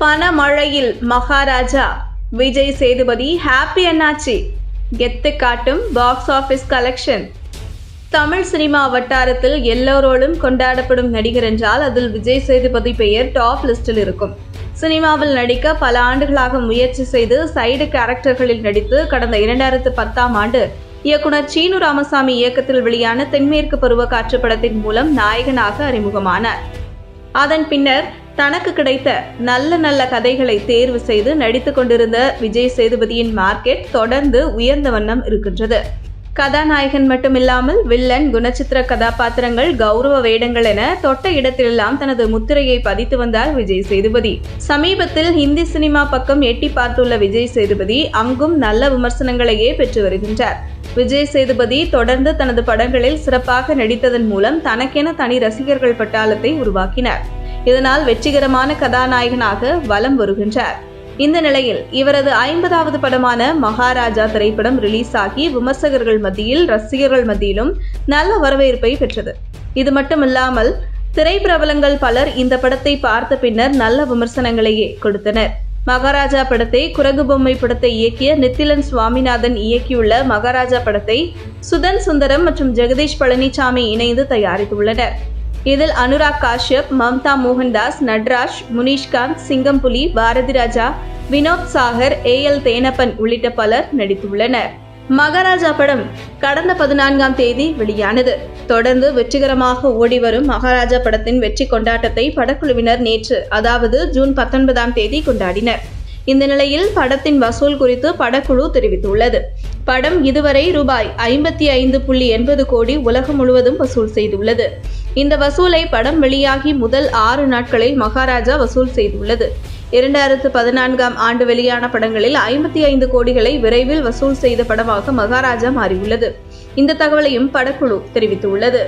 பணமழையில் Maharaja Vijay Sethupathi happy அண்ணாச்சி கெத்து காட்டும் box office collection Tamil cinema வட்டாரத்தில் எல்லோரோடும் கொண்டாடப்படும் நடிகர் என்றால் அதில் விஜய் சேதுபதி பெயர் டாப் லிஸ்டில் இருக்கும். சினிமாவில் நடிக்க பல ஆண்டுகளாக முயற்சி செய்து சைடு கேரக்டர்களில் நடித்து கடந்த இரண்டாயிரத்து பத்தாம் ஆண்டு இயக்குனர் சீனு ராமசாமி இயக்கத்தில் வெளியான தென்மேற்கு பருவக்காற்று படத்தின் மூலம் நாயகனாக அறிமுகமானார். அதன் பின்னர் தனக்கு கிடைத்த நல்ல நல்ல கதைகளை தேர்வு செய்து நடித்துக் கொண்டிருந்த விஜய் சேதுபதியின் மார்க்கெட் தொடர்ந்து உயர்ந்த வண்ணம் இருக்கின்றது. கதாநாயகன் மட்டுமில்லாமல் வில்லன் குணச்சித்திர கதாபாத்திரங்கள் கௌரவ வேடங்கள் என தொட்ட இடத்திலெல்லாம் தனது முத்திரையை பதித்து வந்தார் விஜய் சேதுபதி. சமீபத்தில் ஹிந்தி சினிமா பக்கம் எட்டி பார்த்துள்ள விஜய் சேதுபதி அங்கும் நல்ல விமர்சனங்களையே பெற்று வருகின்றார். விஜய் சேதுபதி தொடர்ந்து தனது படங்களில் சிறப்பாக நடித்ததன் மூலம் தனக்கென தனி ரசிகர்கள் பட்டாளத்தை உருவாக்கினார். இதனால் வெற்றிகரமான கதாநாயகனாக வலம் வருகின்றார். இந்த நிலையில் இவரது ஐம்பதாவது படமான மகாராஜா திரைப்படம் ரிலீஸ் ஆகி விமர்சகர்கள் மத்தியில் ரசிகர்கள் மத்தியிலும் நல்ல வரவேற்பை பெற்றது. இது மட்டுமில்லாமல் திரைப்பிரபலங்கள் பலர் இந்த படத்தை பார்த்த பின்னர் நல்ல விமர்சனங்களையே கொடுத்தனர். மகாராஜா படத்தை குரங்கு பொம்மை படத்தை இயக்கிய நித்திலன் சுவாமிநாதன் இயக்கியுள்ள மகாராஜா படத்தை சுதன் சுந்தரம் மற்றும் ஜெகதீஷ் பழனிசாமி இணைந்து தயாரித்துள்ளனர். இதில் அனுராக் காஷ்யப் மம்தா மோகன்தாஸ் நட்ராஜ் முனிஷ்காந்த் சிங்கம்புலி பாரதி ராஜா வினோத் சாகர் ஏ எல் தேனப்பன் உள்ளிட்ட பலர் நடித்துள்ளனர். மகாராஜா படம் கடந்த பதினான்காம் தேதி வெளியானது. தொடர்ந்து வெற்றிகரமாக ஓடிவரும் மகாராஜா படத்தின் வெற்றி கொண்டாட்டத்தை படக்குழுவினர் நேற்று அதாவது ஜூன் பத்தொன்பதாம் தேதி கொண்டாடினர். இந்த நிலையில் படத்தின் வசூல் குறித்து படக்குழு தெரிவித்துள்ளது. படம் இதுவரை ரூபாய் ஐம்பத்தி ஐந்து புள்ளி எண்பது கோடி உலகம் முழுவதும் வசூல் செய்துள்ளது. இந்த வசூலை படம் வெளியாகி முதல் ஆறு நாட்களில் மகாராஜா வசூல் செய்துள்ளது. இரண்டாயிரத்து பதினான்காம் ஆண்டு வெளியான படங்களில் ஐம்பத்தி ஐந்து கோடிகளை விரைவில் வசூல் செய்த படமாக மகாராஜா மாறியுள்ளது. இந்த தகவலையும் படக்குழு தெரிவித்துள்ளது.